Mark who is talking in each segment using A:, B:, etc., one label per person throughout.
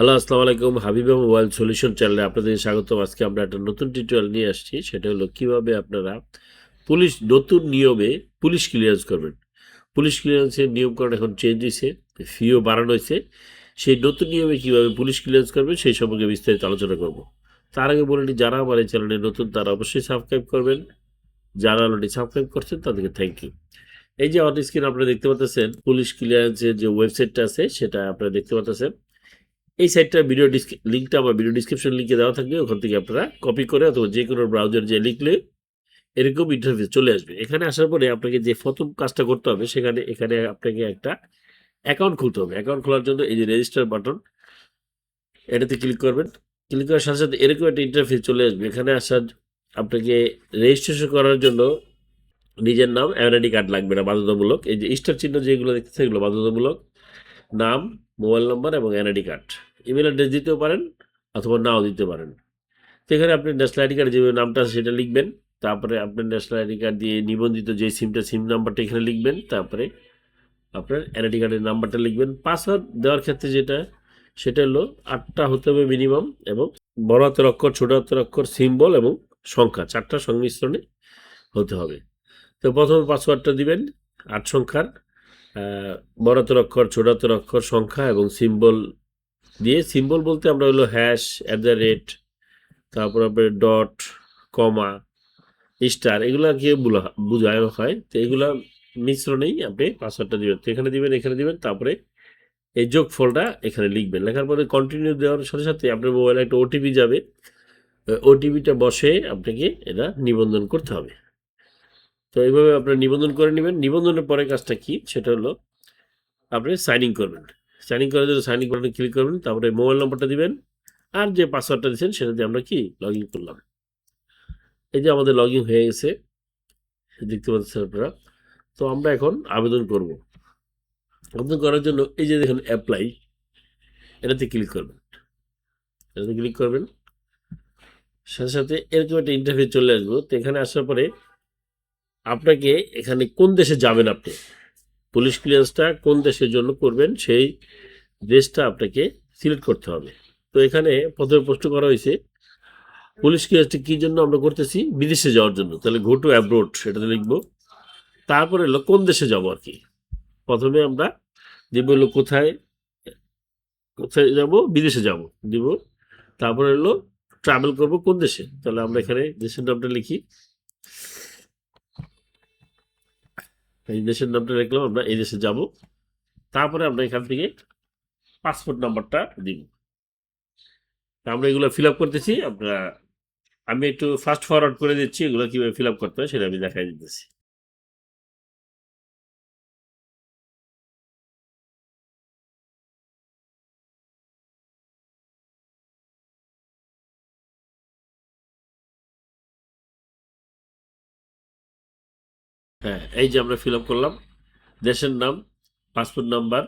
A: Hello, আসসালামু আলাইকুম। Habiba mobile solution চ্যানেলে আপনাদের স্বাগতম। আজকে আমরা একটা নতুন টিউটোরিয়াল নিয়ে আসছি। সেটা হলো কীভাবে আপনারা পুলিশ নতুন নিয়মে পুলিশ ক্লিয়ারেন্স করবেন। পুলিশ ক্লিয়ারেন্সের নিয়মকরণ এখন চেঞ্জ হয়েছে ফিও বাড়ানো হয়েছে সেই নতুন নিয়মে কীভাবে পুলিশ ক্লিয়ারেন্স করবেন সেই সম্পর্কে বিস্তারিত আলোচনা করব। তার আগে বলে যারা আমার এই চ্যানেলে নতুন, তারা অবশ্যই সাবস্ক্রাইব করবেন। যারা অলরেডি সাবস্ক্রাইব করছেন, তাদেরকে থ্যাংক ইউ এই যে অন স্ক্রিন আপনারা দেখতে পাচ্ছেন পুলিশ ক্লিয়ারেন্সের যে ওয়েবসাইটটা আছে, সেটা আপনারা দেখতে পাচ্ছেন এই সাইটটা ভিডিও লিঙ্কটা আমার ভিডিও ডিসক্রিপশন লিঙ্কে দেওয়া থাকবে, ওখান থেকে আপনারা কপি করে অথবা যে কোনো ব্রাউজার যে লিখলে এরকম ইন্টারফেস চলে আসবে। এখানে আসার পরে আপনাকে যে প্রথম কাজটা করতে হবে, সেখানে, এখানে আপনাকে একটা অ্যাকাউন্ট খুলতে হবে। অ্যাকাউন্ট খোলার জন্য এই যে রেজিস্টার বাটন এটাতে ক্লিক করবেন। ক্লিক করার সাথে সাথে এরকম একটা ইন্টারফেস চলে আসবে। এখানে আসার আপনাকে রেজিস্ট্রেশন করার জন্য নিজের নাম এনআইডি কার্ড লাগবে না, বাধ্যতামূলক। এই যে স্টার চিহ্ন যেগুলো দেখতে সেগুলো বাধ্যতামূলক। নাম মোবাইল নম্বর এবং এনআইডি কার্ড ইমেল অ্যাড্রেস দিতেও পারেন অথবা নাও দিতে পারেন। তো এখানে আপনি ন্যাশনাল আইডি কার্ড যে নামটা আছে সেটা লিখবেন, তারপরে আপনার ন্যাশনাল আইডি কার্ড দিয়ে নিবন্ধিত যে সিমটা সিম নাম্বারটা এখানে লিখবেন, তারপরে আপনার এনআইডি কার্ডের নাম্বারটা লিখবেন। পাসওয়ার্ড দেওয়ার ক্ষেত্রে যেটা, সেটা হলো আটটা হতে হবে মিনিমাম এবং বড় হাতের অক্ষর, ছোট হাতের অক্ষর সিম্বল এবং সংখ্যা, চারটা সংমিশ্রণে হতে হবে। তো প্রথমে পাসওয়ার্ডটা দিবেন, আট সংখ্যার বড় হাতের অক্ষর, ছোট হাতের অক্ষর, সংখ্যা এবং সিম্বল দিয়ে সিম্বল বলতে আমরা হলো হ্যাশ অ্যাট দ্য রেট তারপর আপনার ডট কমা স্টার এগুলো কি বোঝানো হয়। তো এগুলা মিশ্রণেই আপনি পাসওয়ার্ডটা দিবেন। তো এখানে দিবেন এখানে দিবেন, তারপরে এই যোগ ফলটা এখানে লিখবেন। লেখার পরে কন্টিনিউ দেওয়ার সাথে সাথে আপনার মোবাইলে একটা ওটিপি যাবে। ওটিপিটা বসে আপনাকে এটা নিবন্ধন করতে হবে। তো এইভাবে আপনার নিবন্ধন করে নেবেন। নিবন্ধনের পরে কাজটা কি? সেটা হলো আপনি সাইনিং করবেন। সাইন ইন করার জন্য সাইন ইন বাটনে ক্লিক করবেন, তারপরে মোবাইল নম্বরটা দিবেন, আর যে পাসওয়ার্ডটা দিচ্ছেন সেটা দিয়ে আমরা কি লগ ইন করলাম। এই যে আমাদের লগ ইন হয়ে গেছে, দেখতে পাচ্ছেন আপনারা। তো আমরা এখন আবেদন করব। আবেদন করার জন্য এই যে দেখুন অ্যাপ্লাই এটাতে ক্লিক করবেন। এটাতে ক্লিক করবেন। সাথে সাথে এরকম একটা ইন্টারভিউ চলে আসব। তো এখানে আসার পরে আপনাকে এখানে কোন দেশে যাবেন আপনি? পুলিশ ক্লিয়ারেন্সটা কোন দেশের জন্য করবেন সেই দেশটা আপনাকে সিলেক্ট করতে হবে। তো এখানে প্রথমে প্রশ্ন করা হয়েছে, পুলিশ ক্লিয়ারেন্সটা কী জন্য আমরা করতেছি? বিদেশে যাওয়ার জন্য। তাহলে ঘো টু অ্যাব্রোড সেটাতে লিখব। তারপরে হলো কোন দেশে যাব আর কি? প্রথমে আমরা দিব হলো কোথায় কোথায় যাব? বিদেশে যাব। দিব। তারপরে হলো ট্রাভেল করব কোন দেশে? তাহলে আমরা এখানে দেশের নামটা লিখি। এই দেশের নামটা রাখলাম, আমরা এই দেশে যাব। তারপরে আমরা এখান থেকে পাসপোর্ট নাম্বারটা দিব। আমরা এগুলো ফিল আপ করতেছি, আমরা আমি একটু ফাস্ট ফরওয়ার্ড করে দিচ্ছি, এগুলো কীভাবে ফিল আপ করতে হয় সেটা আমি দেখাই দিতেছি। হ্যাঁ এই যে আমরা ফিল আপ করলাম, দেশের নাম পাসপোর্ট নাম্বার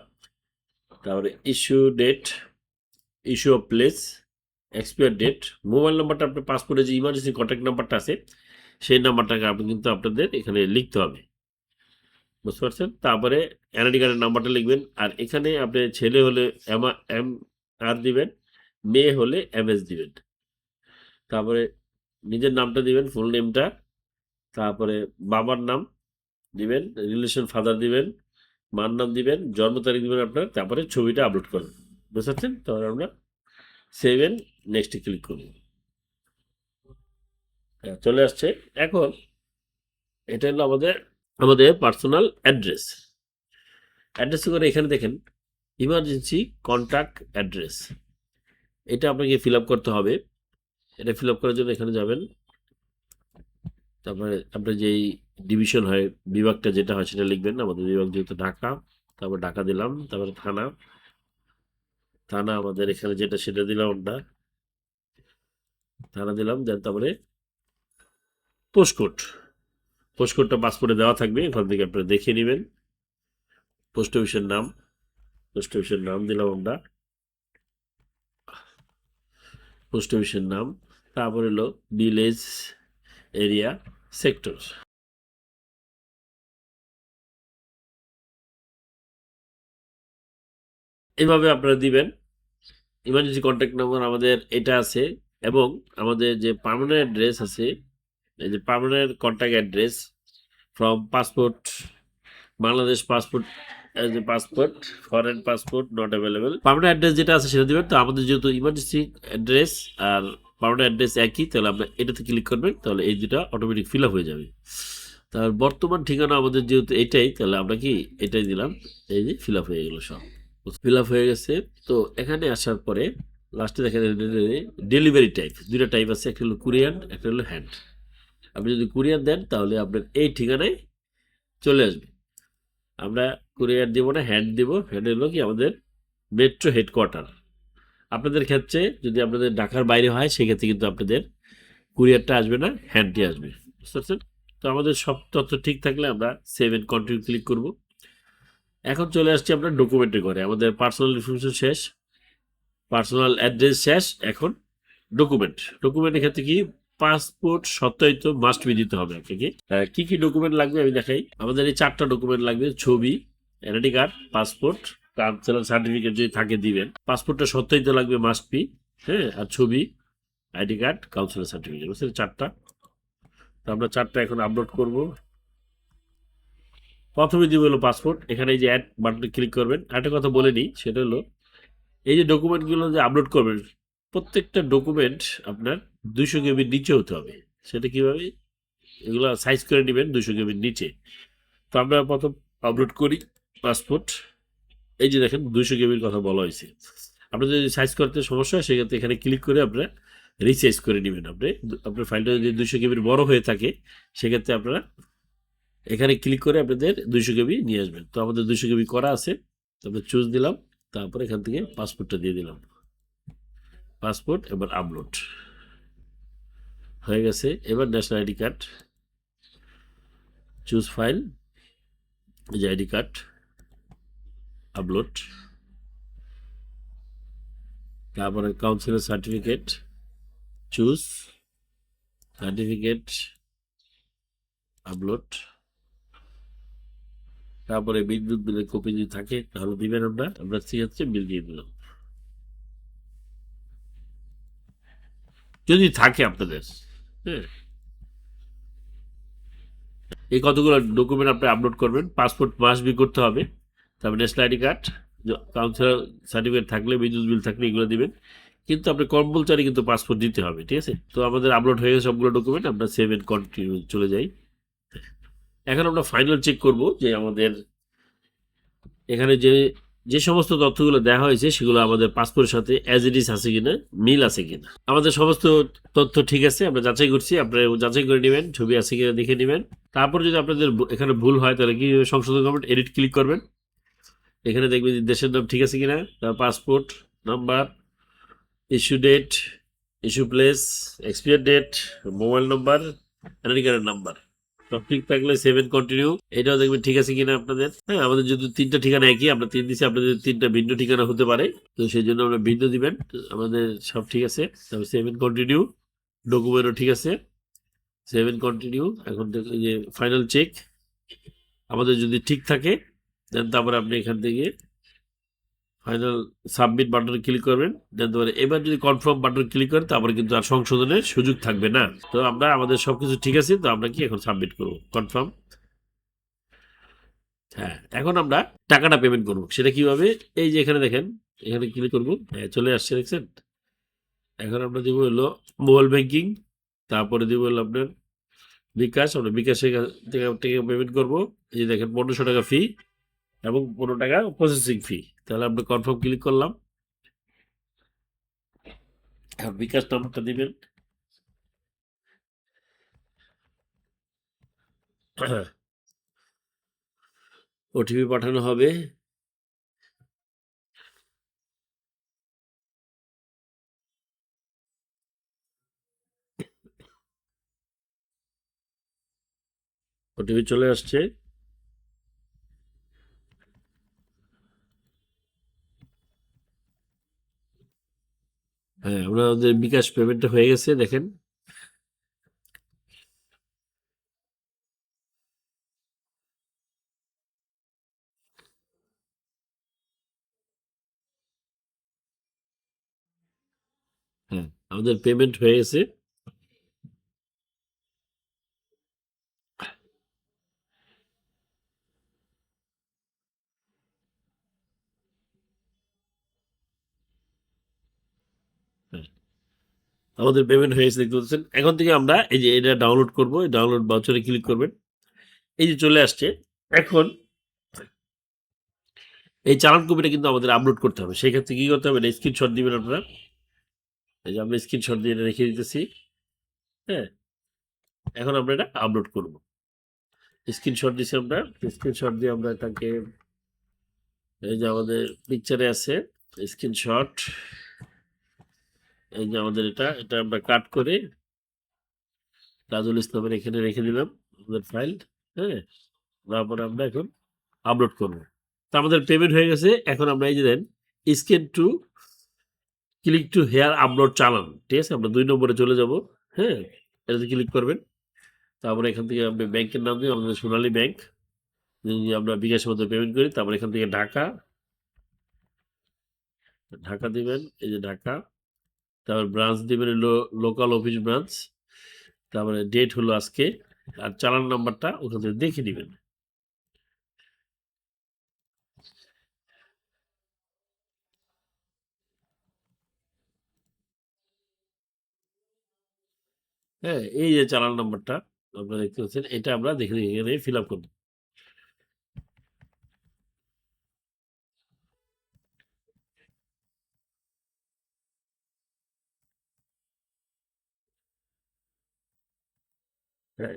A: তারপরে issue date issue of place expire date mobile নাম্বারটা আপনার পাসপোর্টে যে ইমার্জেন্সি কন্ট্যাক্ট নাম্বারটা আছে, সেই নাম্বারটাকে আপনি কিন্তু আপনাদের এখানে লিখতে হবে। বুঝতে পারছেন? তারপরে এনআইডি কার্ডের নাম্বারটা লিখবেন, আর এখানে আপনি ছেলে হলে এম এম আর দিবেন, মেয়ে হলে এম এস দিবেন। তারপরে নিজের নামটা দিবেন ফুল নেমটা তারপরে বাবার নাম দিবেন রিলেশন ফাদার দিবেন মার নাম দিবেন জন্ম তারিখ দিবেন আপনার তারপরে ছবিটা আপলোড করবেন। বুঝতে তাহলে আমরা সেভেন নেক্সটে ক্লিক করব। হ্যাঁ, চলে আসছে। এখন এটা হলো আমাদের আমাদের পার্সোনাল অ্যাড্রেস অ্যাড্রেস করে এখানে দেখেন ইমার্জেন্সি কন্ট্যাক্ট অ্যাড্রেস এটা আপনাকে ফিল আপ করতে হবে। এটা ফিল আপ করার জন্য এখানে যাবেন। তারপরে আপনার যেই ডিভিশন হয়, বিভাগটা যেটা হয় সেটা লিখবেন আমাদের বিভাগ যেহেতু ঢাকা, তারপর ঢাকা দিলাম, তারপরে থানা। থানা আমাদের এখানে যেটা সেটা দিলাম আমরা। থানা দিলাম, দেন তারপরে পোস্টকোড পোস্টকোডটা পাসপোর্টে দেওয়া থাকবে, এখান থেকে আপনারা দেখে নেবেন। পোস্ট অফিসের নাম পোস্ট অফিসের নাম দিলাম আমরা। পোস্ট অফিসের নাম, তারপরে হলো ভিলেজ এরিয়া সেক্টর এভাবে আপনারা দিবেন। ইমার্জেন্সি কন্ট্যাক্ট নম্বর আমাদের এটা আছে এবং আমাদের যে পার্মানেন্ট অ্যাড্রেস আছে, এই যে permanent contact address from passport Bangladesh passport A passport foreign passport not available permanent address যেটা আছে সেটা দিবেন। তো আমাদের যেহেতু ইমার্জেন্সি অ্যাড্রেস আর পার্মানেন্ট অ্যাড্রেস একই, তাহলে আমরা এটাতে ক্লিক করবেন, তাহলে এই দুটা অটোমেটিক ফিল হয়ে যাবে। তার বর্তমান ঠিকানা আমাদের যেহেতু এটাই, তাহলে আমরা কি এটাই দিলাম, এই যে ফিল হয়ে গেলো সব। ফিল হয়ে গেছে, তো এখানে আসার পরে লাস্টে দেখেন ডেলিভারি টাইপ দুটা টাইপ আছে, একটা হলো কুরিয়ার একটা হলো হ্যান্ড আপনি যদি কুরিয়ার দেন, তাহলে আপনার এই ঠিকানায় চলে আসবে। আমরা কুরিয়ার দিব না হ্যান্ড দিব হ্যান্ড হলো কি আমাদের মেট্রো হেডকোয়ার্টার আপনাদের ক্ষেত্রে যদি আপনাদের ঢাকার বাইরে হয়, সেক্ষেত্রে কিন্তু আপনাদের কুরিয়ারটা আসবে না, হ্যান্ডটি আসবে। বুঝতে পারছেন? তো আমাদের সব তথ্য ঠিক থাকলে আমরা সেভ এন্ড কন্টিনিউ ক্লিক করব। এখন চলে আসছি আমরা ডকুমেন্টের ঘরে। আমাদের পার্সোনাল ইনফরমেশন শেষ। পার্সোনাল অ্যাড্রেস শেষ। এখন ডকুমেন্ট ডকুমেন্টের ক্ষেত্রে কি? পাসপোর্ট সত্যায়িত মাস্ট বি দিতে হবে আপনাকে। কি কি ডকুমেন্ট লাগবে আমি দেখাই। আমাদের এই চারটা ডকুমেন্ট লাগবে। ছবি NID card passport councillor certificate যদি থাকে দিবেন পাসপোর্টটা সত্যায়িত লাগবে মাস্ট বি হ্যাঁ আর ছবি আইডি কার্ড কাউন্সিলার সার্টিফিকেট বুঝছেন? চারটা। তো আমরা চারটা এখন আপলোড করব। প্রথমে দিব হলো পাসপোর্ট এখানে এই যে অ্যাড বাটনে ক্লিক করবেন। একটা কথা বলে নিই, সেটা হলো, এই যে ডকুমেন্টগুলো যে আপলোড করবেন, প্রত্যেকটা ডকুমেন্ট আপনার দুইশো কেবির নিচে হতে হবে। সেটা কীভাবে? এগুলো সাইজ করে নেবেন দুইশো কেবির নিচে। তো আমরা প্রথম আপলোড করি পাসপোর্ট এই যে দেখেন দুইশো কেবির কথা বলা হয়েছে। আপনার যদি সাইজ করতে সমস্যা হয়, সেক্ষেত্রে এখানে ক্লিক করে আপনারা রিসাইজ করে নেবেন আপনি। আপনার ফাইলটা যদি দুইশো কেবির বড় হয়ে থাকে, সেক্ষেত্রে আপনারা এখানে ক্লিক করে আপনাদের দুইশো কেবি নিয়ে আসবেন। তো আমাদের দুইশো কেবি করা আছে তারপরে চুজ দিলাম, তারপর এখান থেকে পাসপোর্টটা দিয়ে দিলাম। পাসপোর্ট এবার আপলোড হয়ে গেছে, এবার national ID card choose file যে আইডি কার্ড আপলোড তারপরে কাউন্সিলের সার্টিফিকেট চুজ সার্টিফিকেট আপলোড তারপরে বিদ্যুৎ বিলের কপি যদি থাকে, তাহলে দিবেন আমরা। আমরা সেক্ষেত্রে বিল দিয়ে দিলাম। যদি থাকে আপনাদের হ্যাঁ। এই কতগুলো ডকুমেন্ট আপনি আপলোড করবেন পাসপোর্ট মাস বি করতে হবে। তারপর national ID card councillor certificate থাকলে বিদ্যুৎ বিল থাকলে এগুলো দিবেন। কিন্তু আপনি কম্পালসারি কিন্তু পাসপোর্ট দিতে হবে, ঠিক আছে? তো আমাদের আপলোড হয়ে গেছে সবগুলো ডকুমেন্ট আমরা সেভ এন্ড কন্টিনিউ চলে যাই। এখন আমরা ফাইনাল চেক করব যে আমাদের এখানে যে যে সমস্ত তথ্যগুলো দেওয়া হয়েছে, সেগুলো আমাদের পাসপোর্টের সাথে অ্যাজ ইট ইজ আছে কিনা, মিল আছে কিনা। আমাদের সমস্ত তথ্য ঠিক আছে, আমরা যাচাই করছি আপনারা যাচাই করে নেবেন, ছবি আছে কিনা দেখে নেবেন। তারপর যদি আপনাদের এখানে ভুল হয়, তাহলে কি সংশোধন করবেন এডিট ক্লিক করবেন। এখানে দেখবেন যে দেশের নাম ঠিক আছে কিনা? তার passport number issue date issue place expire date mobile number কার্ডের নাম্বার সব ঠিক থাকলে সেভেন কন্টিনিউ এটাও দেখবেন ঠিক আছে কিনা আপনাদের? হ্যাঁ আমাদের যদি তিনটা ঠিকানা একই, আমরা তিন দিচ্ছি আপনাদের তিনটা ভিন্ন ঠিকানা হতে পারে। তো সেই জন্য আমরা ভিন্ন দিবেন। আমাদের সব ঠিক আছে। তারপর সেভেন কন্টিনিউ ডকুমেন্টও ঠিক আছে। সেভেন কন্টিনিউ এখন যে ফাইনাল চেক আমাদের যদি ঠিক থাকে দেন তারপরে আপনি এখান থেকে ফাইনাল সাবমিট বাটনে ক্লিক করবেন। দেন তারপরে এবার যদি কনফার্ম বাটন ক্লিক করেন, তারপরে কিন্তু আর সংশোধনের সুযোগ থাকবে না। তো আমরা, আমাদের সব কিছু ঠিক আছে, তো আমরা কি এখন সাবমিট করব? কনফার্ম হ্যাঁ এখন আমরা টাকাটা পেমেন্ট করব। সেটা কীভাবে? এই যে এখানে দেখেন, এখানে ক্লিক করব। হ্যাঁ চলে আসছে, দেখছেন? এখন আমরা দিব হলো মোবাইল ব্যাংকিং তারপরে দিব হলো আপনার বিকাশ। আমরা বিকাশে থেকে থেকে পেমেন্ট করব। এই যে দেখেন, পনেরোশো টাকা ফি এবং পনেরো টাকা প্রসেসিং ফি তাহলে আমরা কনফার্ম ক্লিক করলাম। এখন বিকাশ নাম্বারটা দিবেন। ওটিপি পাঠানো হবে। ওটিপি চলে আসছে। হ্যাঁ ওনাদের বিকাশ পেমেন্টটা হয়ে গেছে দেখেন। হ্যাঁ আমাদের পেমেন্ট হয়ে গেছে। আমাদের পেমেন্ট হয়ে গেছে, দেখতে পাচ্ছেন। এখন থেকে আমরা এই যে এটা ডাউনলোড করব ডাউনলোড বাউচারে ক্লিক করবেন। এই যে চলে আসছে, এখন এই চালান কপিটা কিন্তু আমাদের আপলোড করতে হবে। সেই ক্ষেত্রে কি করতে হবে, এটা স্ক্রিনশট দিবেন আপনারা। এই যে আমরা স্ক্রিনশট দিয়ে এটা রেখে দিতেছি হ্যাঁ। এখন আমরা এটা আপলোড করব। স্ক্রিনশট দিছি আমরা স্ক্রিনশট দিয়ে আমরা এটাকে, এই যে আমাদের পিকচারে আছে স্ক্রিনশট এই যে আমাদের এটা এটা আমরা কাট করে রাজুল ইসলামের এখানে রেখে দিলাম আমাদের ফাইল হ্যাঁ? তারপরে আমরা এখন আপলোড করব। তো আমাদের পেমেন্ট হয়ে গেছে। এখন আমরা এই যে then scan to click to here upload চালান ঠিক আছে? আমরা দুই নম্বরে চলে যাব হ্যাঁ? এটাতে ক্লিক করবেন। তারপরে এখান থেকে আপনি ব্যাংকের নাম দিয়ে আমাদের সোনালী ব্যাংক আমরা বিকাশের মধ্যে পেমেন্ট করি, তারপরে এখান থেকে ঢাকা ঢাকা দিবেন, এই যে ঢাকা। তারপর ব্রাঞ্চ দেবেন দিবেন লোকাল অফিস ব্রাঞ্চ তারপরে ডেট হলো আজকে, আর চালান নাম্বারটা ওখান থেকে দেখে নেবেন। হ্যাঁ এই যে চালান নাম্বারটা আপনারা দেখতে পাচ্ছেন, এটা আমরা দেখে দেখে এখানে ফিল আপ করব।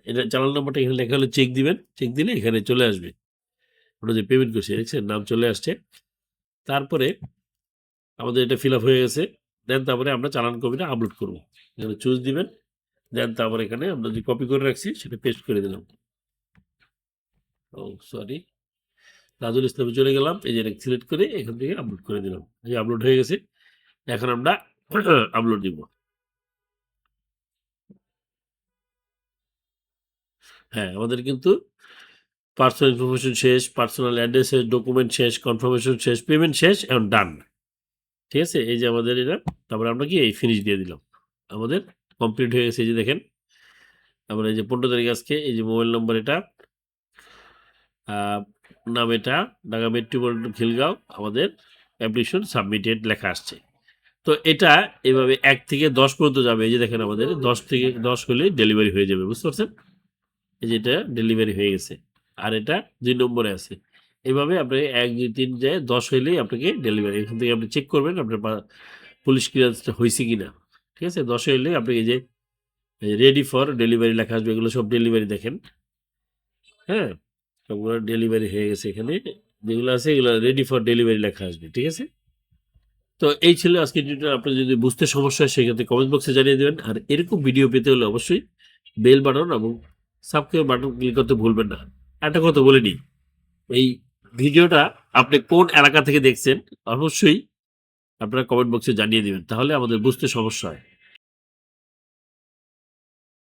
A: এটা চালান নাম্বারটা এখানে লেখা হলে চেক দিবেন। চেক দিলে এখানে চলে আসবে। ওটা যে পেমেন্ট করছে, দেখছেন? নাম চলে আসছে। তারপরে আমাদের এটা ফিল হয়ে গেছে। দেন তারপরে আমরা চালান কপিটা আপলোড করব। এখানে চুজ দিবেন। দেন তারপরে এখানে আমরা যে কপি করে রাখছি, সেটা পেস্ট করে দিলাম। ও সরি রাজুল ইসলামে চলে গেলাম। এই যে সিলেক্ট করে এখান থেকে আপলোড করে দিলাম। এই আপলোড হয়ে গেছে। এখন আমরা আপলোড দিব। হ্যাঁ আমাদের কিন্তু পার্সোনাল ইনফরমেশন শেষ পার্সোনাল অ্যাড্রেস শেষ ডকুমেন্ট শেষ কনফার্মেশন শেষ পেমেন্ট শেষ, এখন ডান ঠিক আছে? এই যে আমাদের এটা, তারপরে আমরা কি এই ফিনিশ দিয়ে দিলাম। আমাদের কমপ্লিট হয়ে গেছে, এই যে দেখেন। আমরা এই যে পনেরো তারিখ আজকে, এই যে মোবাইল নম্বর এটা নাম এটা, ঢাকা মেট্রোপলিটন খিলগাঁও, আমাদের অ্যাপ্লিকেশন সাবমিটেড লেখা আসছে। তো এটা এভাবে এক থেকে দশ পর্যন্ত যাবে, এই যে দেখেন আমাদের, দশ থেকে দশ হলে ডেলিভারি হয়ে যাবে, বুঝতে পারছেন? এই যে এটা ডেলিভারি হয়ে গেছে। আর এটা দুই নম্বরে আছে। এভাবে আপনি এক, দুই, তিন যায় দশ হইলেই আপনাকে ডেলিভারি এখান থেকে আপনি চেক করবেন আপনার পুলিশ ক্লিয়ারেন্সটা হয়েছে কিনা। ঠিক আছে? দশ হইলে আপনি এই যে রেডি ফর ডেলিভারি লেখা আসবে, এগুলো সব ডেলিভারি দেখেন। হ্যাঁ? সবগুলো ডেলিভারি হয়ে গেছে এখানে। যেগুলো আছে এগুলো রেডি ফর ডেলিভারি লেখা আসবে। ঠিক আছে? তো এই ছিল আজকে ভিডিওটা আপনার যদি বুঝতে সমস্যা হয়, সেক্ষেত্রে কমেন্ট বক্সে জানিয়ে দেবেন। আর এরকম ভিডিও পেতে হলে অবশ্যই বেল বাটন এবং সাবস্ক্রাইব বাটন ক্লিক করতে ভুলবেন না। একটা কথা বলে নিই। এই ভিডিওটা আপনি কোন এলাকা থেকে দেখছেন, অবশ্যই আপনারা কমেন্ট বক্সে জানিয়ে দেবেন, তাহলে আমাদের বুঝতে সমস্যা হয়।